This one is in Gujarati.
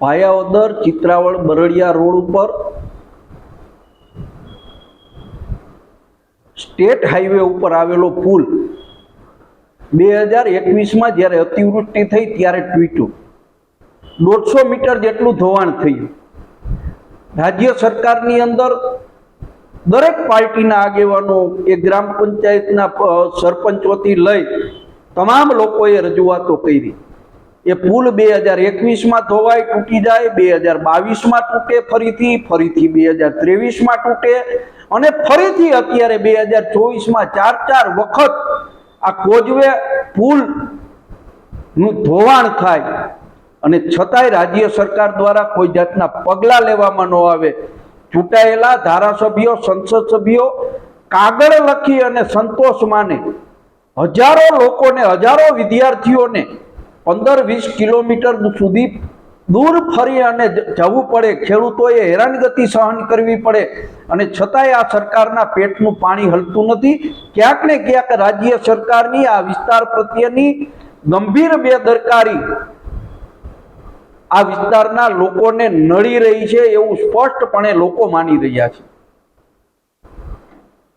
ભાયાવદર ચિત્રાવળ બરડિયા રોડ ઉપર સ્ટેટ હાઈવે ઉપર આવેલો પુલ બે હજાર એકવીસમાં જ્યારે અતિવૃષ્ટિ થઈ ત્યારે તૂટ્યું. દોઢસો મીટર જેટલું ધોવાણ થયું. રાજ્ય સરકારની અંદર દરેક પાર્ટીના આગેવાનો એ ગ્રામ પંચાયતના સરપંચોથી લઈ તમામ લોકોએ રજૂઆતો કરી. એ પુલ બે હજાર એકવીસમાં ધોવાય તૂટી જાય, બે હજાર બાવીસમાં તૂટે, ફરીથી ફરીથી બે હજાર ત્રેવીસમાં તૂટે અને ફરીથી અત્યારે બે હજાર ચોવીસમાં ચાર ચાર વખત આ કોજવે પુલનું ધોવાણ થાય અને છતાંય રાજ્ય સરકાર દ્વારા કોઈ જાતના પગલાં લેવામાં ન આવે. ચૂંટાયેલા ધારાસભ્યો, સંસદ સભ્યો કાગળ લખી અને સંતોષ માને. હજારો લોકોને, હજારો વિદ્યાર્થીઓને પંદર વીસ કિલોમીટર સુધી દૂર ફરી અને જવું પડે. ખેડૂતોએ હેરાનગતિ સહન કરવી પડે અને છતાંય આ સરકારના પેટનું પાણી હલતું નથી. ક્યાંક ને ક્યાંક રાજ્ય સરકારની આ વિસ્તાર પ્રત્યેની ગંભીર બેદરકારી આ વિસ્તારના લોકોને નડી રહી છે એવું સ્પષ્ટપણે લોકો માની રહ્યા છે.